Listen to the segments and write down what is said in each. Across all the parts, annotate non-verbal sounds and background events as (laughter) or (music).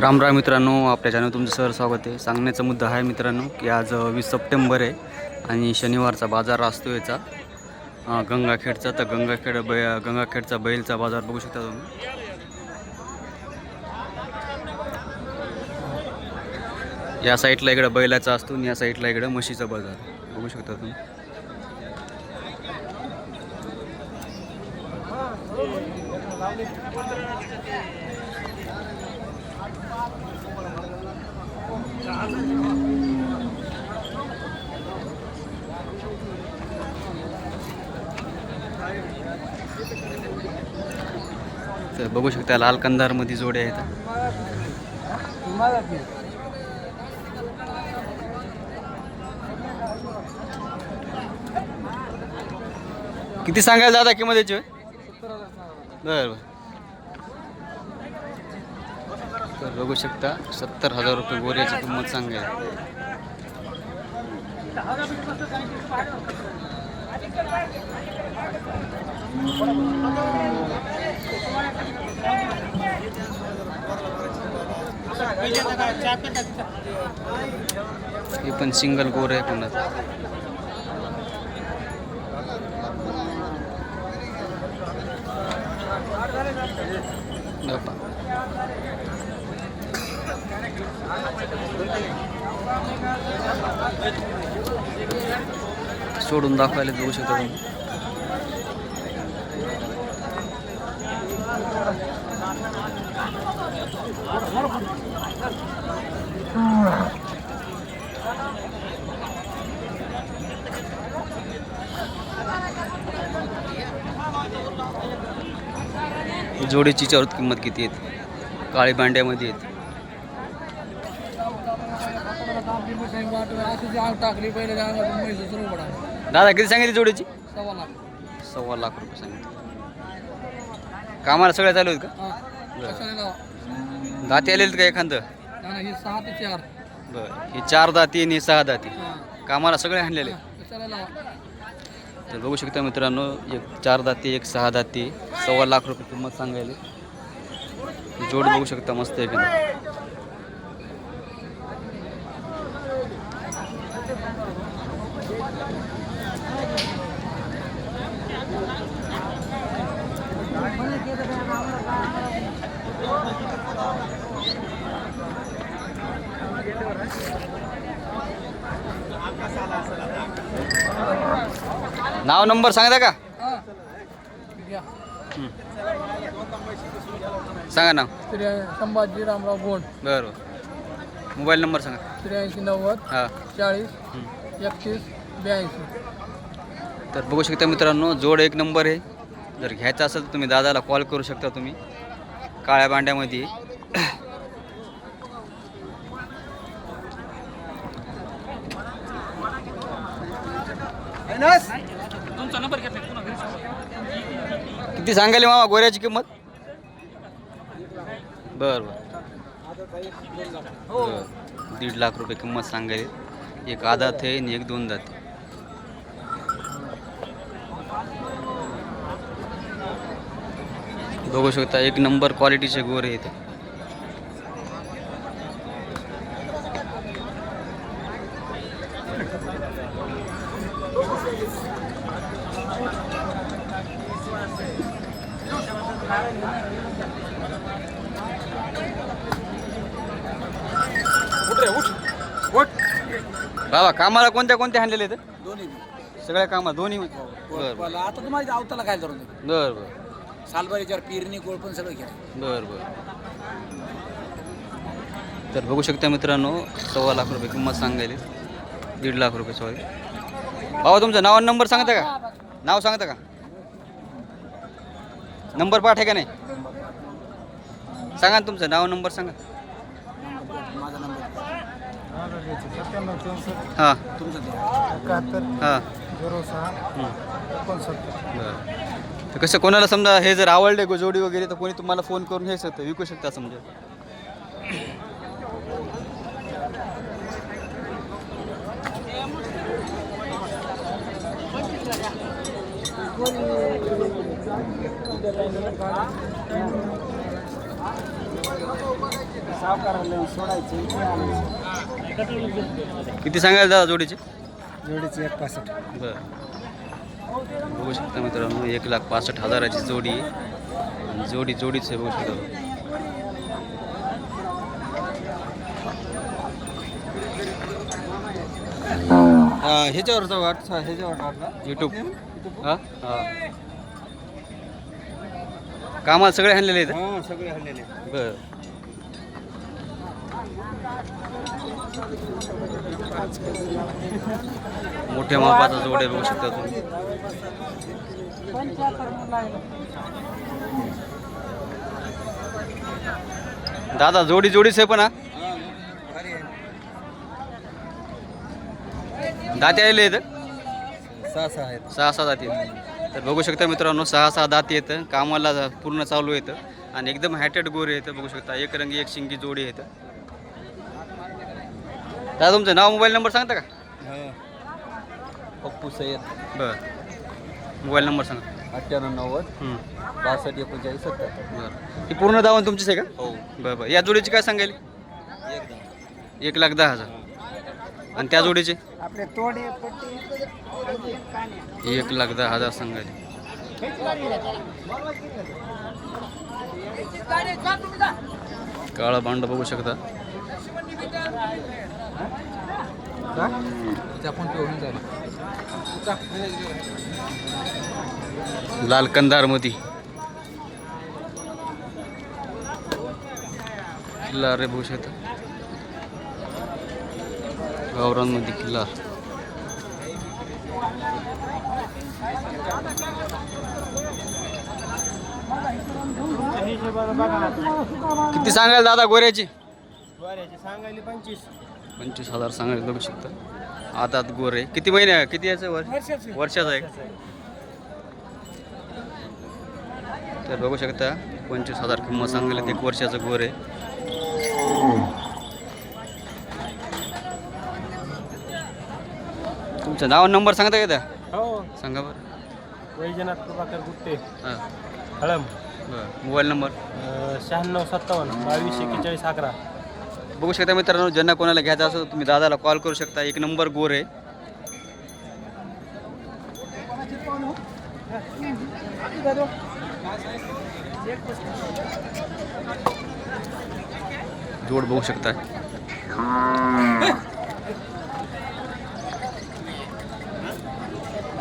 राम राम मित्रांनो आपल्या चॅनल तुमचं सर स्वागत आहे. सांगण्याचा मुद्दा आहे मित्रांनो की आज वीस सप्टेंबर आहे आणि शनिवारचा बाजार असतो याचा. गंगाखेडचा तर गंगाखेड बै गंगाखेडचा बैलचा बाजार बघू शकता तुम्ही. या साईडला इकडं बैलाचा असतो आणि या साईडला इकडं म्हशीचा बाजार. बघू शकता तुम्ही. तर बघू शकता लाल कंधारमध्ये जोडे आहेत. किती सांगायला दादा किंमत याची? बरं बरं. तर बघू शकता सत्तर हजार रुपये गोऱ्याची किंमत सांगायला हे पण सिंगल गोर आहे पुन्हा बापा. सोडून दाखवायला बघू शकतो तुम्ही. जोडीची चौथ किंमत किती आहेत? काळी भांड्यामध्ये आहेत. टाकली पहिले दादा किती सांगितली जोडीची? सव्वा लाख. सव्वा लाख रुपये सांगितले. कामाला सगळ्या चालू आहेत का? हा. कशाला लावा? दाती आलेले का एखादं? ना ना, ही सहा ते चार. बरं. हे चार दाती आणि हे सहा दाती. हा. कामाला सगळे आणलेले कशाला लावा? तर बघू शकता मित्रांनो एक चार दाती एक सहा दाती सव्वा लाख रुपये किंमत सांगायला. जोड बघू शकता मस्त आहे की नाही. नाव नंबर सांगता का? हा. सांगा नाव. संभाजी रामराव गोंड बरं. बरं मोबाईल नंबर सांगा. त्र्याऐंशी नव्वद हां. चाळीस. एकतीस ब्याऐंशी. तर बघू शकता मित्रांनो जोड एक नंबर आहे. जर घ्यायचं असेल तर तुम्ही दादाला कॉल करू शकता तुम्ही. काळ्या भांड्यामध्ये. किती सांगायला मामा गोऱ्याची किंमत? बर बर. दीड लाख रुपये किंमत सांगायली. एक आधा आहे आणि एक दोन दात बघू शकता एक नंबर क्वालिटीचे गोरे इथे बाबा कामाला कोणत्या कोणत्या आणलेले आहेत? दोन्ही. सगळ्या कामाला दोन्ही बरं बरं. आता तुम्हाला आवताला काय धरून बरं बरं. सालबारीच्यावर पेरणी कोळपण सगळं घ्या बर बर. तर बघू शकता मित्रांनो सव्वा लाख रुपये किंमत सांगायली. दीड लाख रुपये सॉरी बाबा तुमचं नाव आणि नंबर सांगता का? नाव सांगता का? नंबर पाठ आहे का नाही? सांगा ना तुमचं नाव नंबर सांगा. माझा नंबर. हां. तुमचं एकाहत्तर हां. झिरो सहा हं. एकोणसत्तर. बरं. तर कसं कोणाला समजा हे जर आवडले गो जोडी वगैरे तर कोणी तुम्हाला फोन करून हे शकतं विकू शकता समजा सावकाराला सोडायचे किती सांगायला दादा जोडीचे? जोडीचे एक पासष्ट. बरं. बघू शकता मित्रांनो एक लाख पासष्ट हजाराची जोडी. आहे आणि जोडी जोडीच आहे बघू शकता. ह्याच्यावरचा वाट ह्याच्यावर वाटला युट्यूब हां? हां. कामाला सगळे आणलेले आहेत? हां सगळे हल्लेले बरं. मोठ्या मापाचा जोड आहे बघू शकता तुम्ही. दादा जोडी जोडीच आहे पण हा? दाते आलेले आहेत? सहा सहा आहेत. सहा सहा दाती. तर बघू शकता मित्रांनो सहा सहा दाती येतं कामाला पूर्ण चालू येतं आणि एकदम हॅटेड गोरे येतं बघू शकता. एक रंगी एक शिंगी जोडी येतं. दादा तुमचं नाव मोबाईल नंबर सांगता का? पप्पू सय्यद. बरं. मोबाईल नंबर सांगा. अठ्ठ्याण्णव नव्वद हं. बासष्ट एकोणचाळीस सत्तर. बरं. ही पूर्ण दावण तुमचीच आहे का? हो. बरं बरं. या जोडीची काय सांगायली? एक लाख. दहा हजार. आणि त्या जोडीचे? आपले तोडे एक लाख दहा हजार सांगायले काळा भांड बघू शकता. लाल कंदारमध्ये किल्ला रे बघू शकता. गावरांमध्ये किल्ला. किती सांगाल दादा गोऱ्याची? सांगायला पंचवीस. पंचवीस हजार सांगायला बघू शकता. आता गोरे. किती महिने किती याचं वर्ष? वर्षाचा. आहे? तर बघू शकता पंचवीस हजार किंमत सांगेल एक वर्षाचं गोर. तुमचं नाव नंबर सांगता का त्या? हो. सांगा बरं. वैजनाथ प्रभाकर गुट्टे हां. हळम. बरं. Mobile number? शहाण्णव सत्तावन्न बावीस एक्केचाळीस अकरा. बघू शकता मित्रांनो ज्यांना कोणाला घ्यायचं असं तुम्ही दादाला कॉल करू शकता. एक नंबर गोर आहे. जोड बघू शकता. (laughs)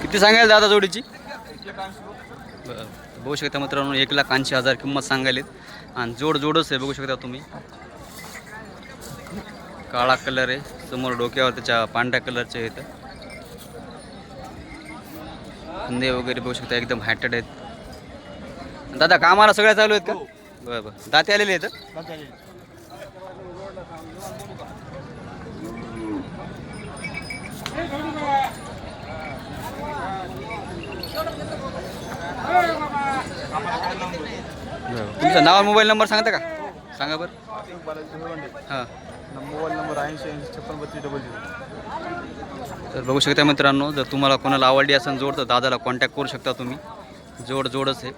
किती सांगायला दादा जोडीची? बरं. बघू शकता मित्रांनो एक लाख ऐंशी हजार किंमत सांगायलीत. आणि जोड जोडच आहे बघू शकता तुम्ही. काळा कलर आहे समोर डोक्यावर त्याच्या पांढऱ्या कलरचे आहेत. खांदे वगैरे बघू शकता एकदम हॅटेड आहेत. दादा कामाला सगळ्या चालू आहेत का? बरं बरं. दाते आलेले आहेत? बरं तुमचं नाव मोबाईल नंबर सांगता का? सांगा बरं. हां. मोबाईल नंबर ऐंशी ऐंशी छप्पन बत्तीस डबल झिरो. तर बघू शकता मित्रांनो जर तुम्हाला कोणाला आवडली असेल जोड तर दादाला कॉन्टॅक्ट करू शकता तुम्ही. जोड जोडच आहे.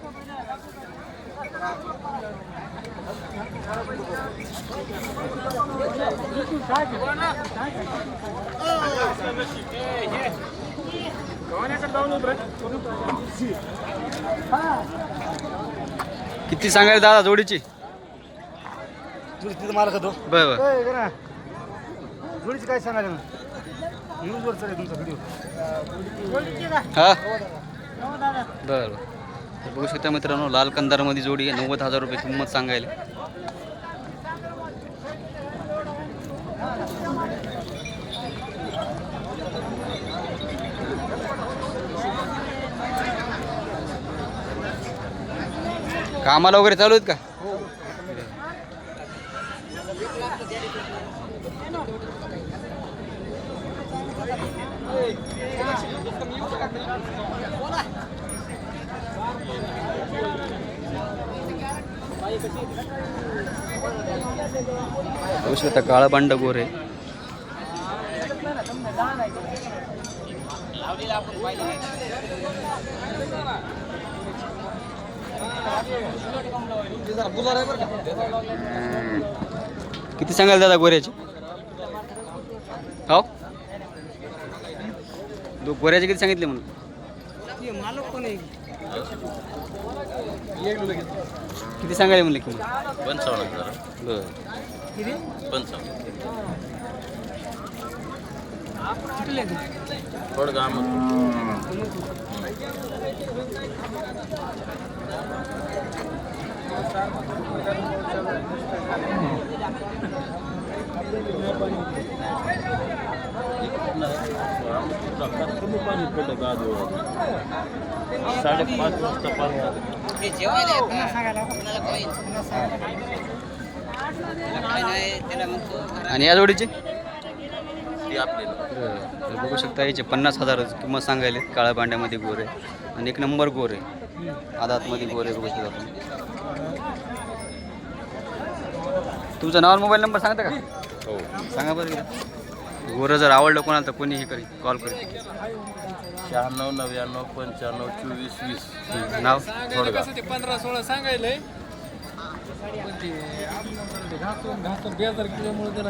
किती सांगायला दादा जोडीची? तिथं मारत होतो. बरं बरं. जोडीची काय सांगायला न्यूजवर चालेल तुमचा व्हिडिओ हा? बरं बघू शकता मित्रांनो लाल कंदारमध्ये जोडी आहे. नव्वद हजार रुपये किंमत सांगायला. कामाला वगैरे चालू आहेत का? हो बघू शकता काळा बांड गोरे किती सांगाल दादा गोऱ्याचे? हो? दो गोऱ्याचे किती सांगितले म्हणून? किती सांगायले म्हणले किंमत पंचावन्न हजार. बरं. पंचावन्न. थोडं काम कमी पाणी पडलं गाजू साडेपाच वाजता पाणी आणि या जोडीचे? ती आपली. तर बघू शकता याचे पन्नास हजार किंमत सांगायले काळ्या पांड्यामध्ये गोर आहे. आणि एक नंबर गोर आहे. आदातमध्ये गोर आहे बघू शकता तुमचा नाव मोबाईल नंबर सांगता का? हो. सांगा बरं. गोरं जर आवडलं कोणाला तर कोणीही करी कॉल करी शहाण्णव नव्याण्णव पंच्याण्णव चोवीस वीस. नाव? थोडं पंधरा सोळा ते घासून घासून. बेजार केल्यामुळे किती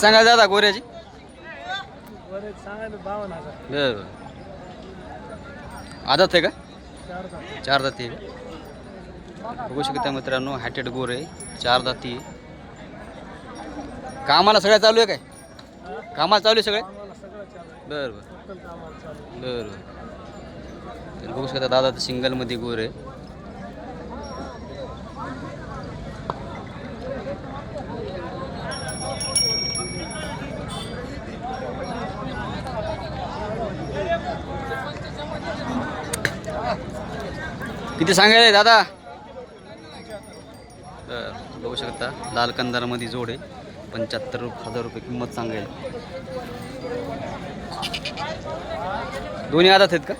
सांगायला दादा गोऱ्याची. बरं. आदत आहे का? चार दाती आहे? बघू शकता मित्रांनो हॅटेड गोर आहे चार दाती आहे. कामाला सगळ्या चालू आहे काय? कामाला चालू आहे सगळे? बरं बरं. बरं बरं. तर बघू शकता दादा सिंगलमध्ये गोर आहे. किती सांगायला दादा? बघू शकता लाल कंदारामध्ये जोड आहे. पंच्याहत्तर हजार रुपये किंमत सांगायला. दोन्ही आदात आहेत का?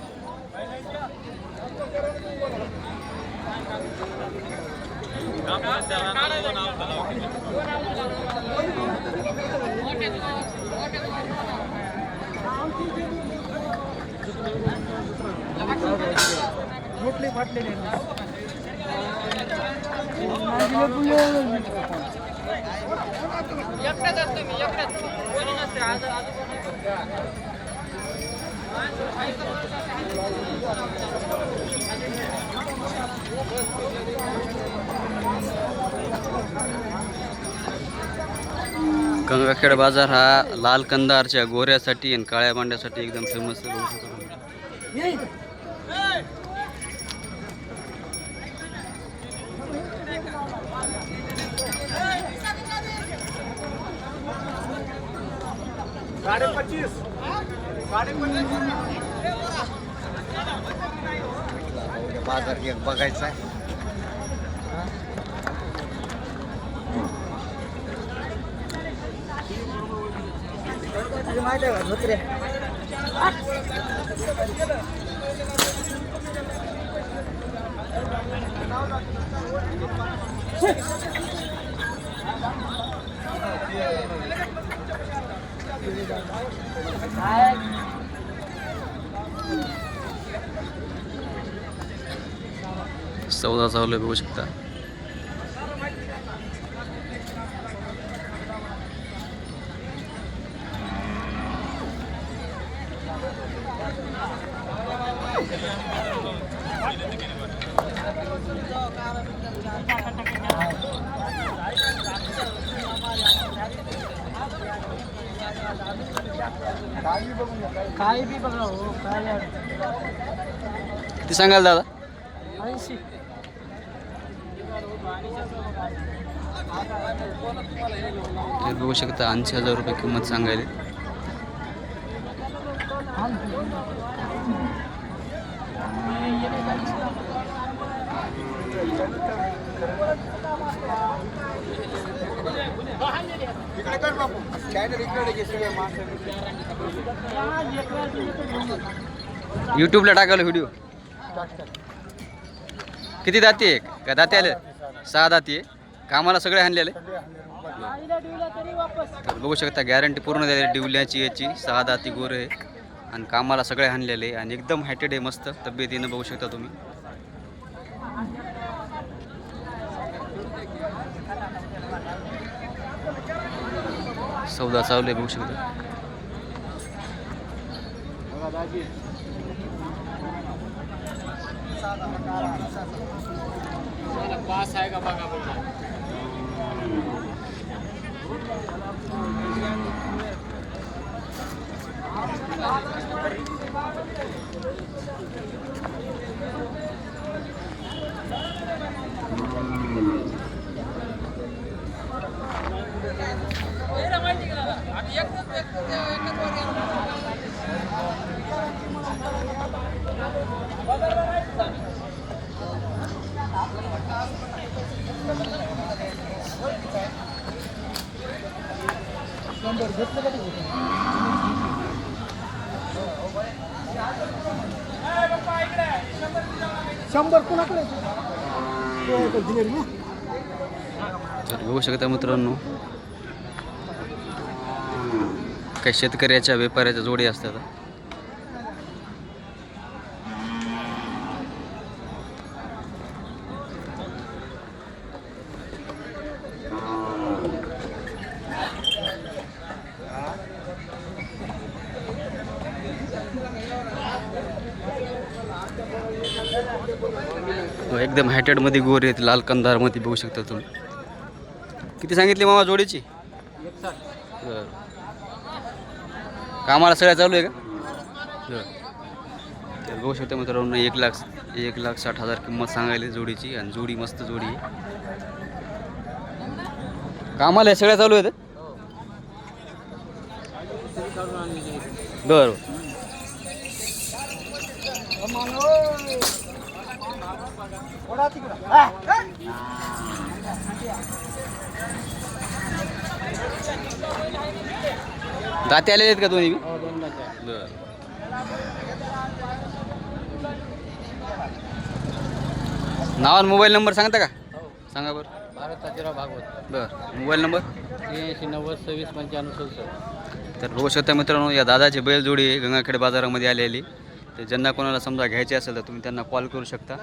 मोठले गंगाखेड बाजार हा लाल कंदारच्या गोऱ्यासाठी आणि काळ्या मांड्यासाठी एकदम फेमस आहे. शकता तुम्ही. बाजार एक बघायचा आहे. माहिती आहे का धोत्रे (laughs) सौदा चालू आहे बघू शकता सांगाल दादा? ऐंशी. बघू शकता ऐंशी हजार रुपये किंमत सांगायला. यूट्यूबला टाकायला व्हिडिओ किती दाती आहे? का दाती आले? सहा दाती आहे. कामाला सगळे आणलेले? तर बघू शकता गॅरंटी पूर्ण द्यायला डिवल्याची याची सहा दाती गोर आहे. आणि कामाला सगळे आणलेले आणि एकदम हायटेड आहे मस्त तब्येतीनं बघू शकता तुम्ही. सौदा चावले बघू शकता. पास आहे का बघा बघा. शंभर कुणाकडे? तर बघू शकता मित्रांनो काही शेतकऱ्याच्या व्यापाऱ्याच्या जोडी असतात हो, एकदम हॅटेडमध्ये गोर आहेत लाल कंदारमध्ये बघू शकता तुम्ही. किती सांगितली मामा जोडीची? कामाला सगळ्या चालू आहे का? तर बघू शकता मित्रांनो एक लाख एक लाख साठ हजार किंमत सांगायली जोडीची आणि जोडी मस्त जोडी आहे. कामाला सगळ्या चालू आहेत? बरोबर दाते आलेले आहेत का दोन्ही? बी? बरं. नाव आणि मोबाईल नंबर सांगता का? सांगा बरं. भारत तातेराव भागवत. बरं. Mobile number? त्र्याऐंशी नव्वद सव्वीस पंच्याण्णव सदुसष्ट. तर बघू शकता मित्रांनो या दादाची बैलजोडी गंगाखेड बाजारामध्ये आलेली. तर ज्यांना कोणाला समजा घ्यायचे असेल तर तुम्ही त्यांना कॉल करू शकता.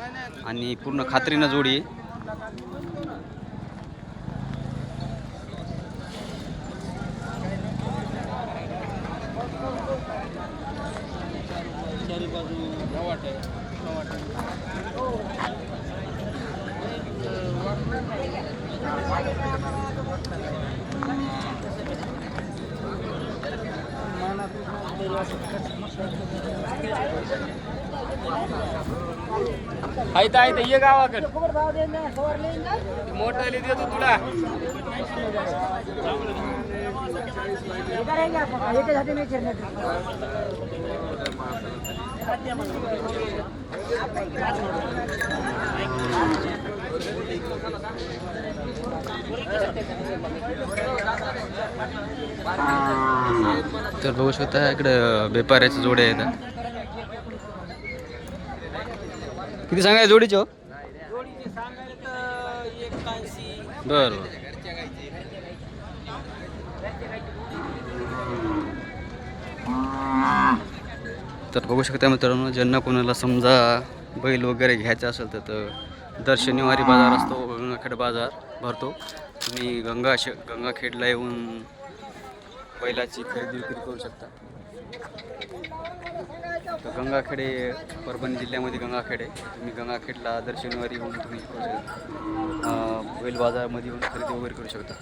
आणि पूर्ण खात्रीनं जोडी. आहे आहे तर आहे तर ये गावाकडे. मोठं देतो तुला. तर बघू शकता इकडे व्यापाऱ्याचे जोडे आहेत. किती सांगाय जोडीचे? हो बरं. तर बघू शकता मित्रांनो ज्यांना कोणाला समजा बैल वगैरे घ्यायचा असेल तर तर दर शनिवारी बाजार असतो गंगाखेड बाजार भरतो. तुम्ही गंगा श गंगाखेडला येऊन बैलाची खरेदी विक्री करू शकता. तर गंगाखेडे परभणी जिल्ह्यामध्ये गंगाखेडे. तुम्ही गंगाखेडला दर शनिवारी येऊन तुम्ही बैल बाजारमध्ये येऊन खरेदी वगैरे करू शकता.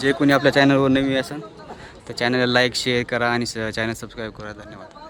जे कोणी आपल्या चॅनलवर नवी असेल तर चॅनलला लाईक शेअर करा आणि स चॅनल सबस्क्राईब करा. धन्यवाद.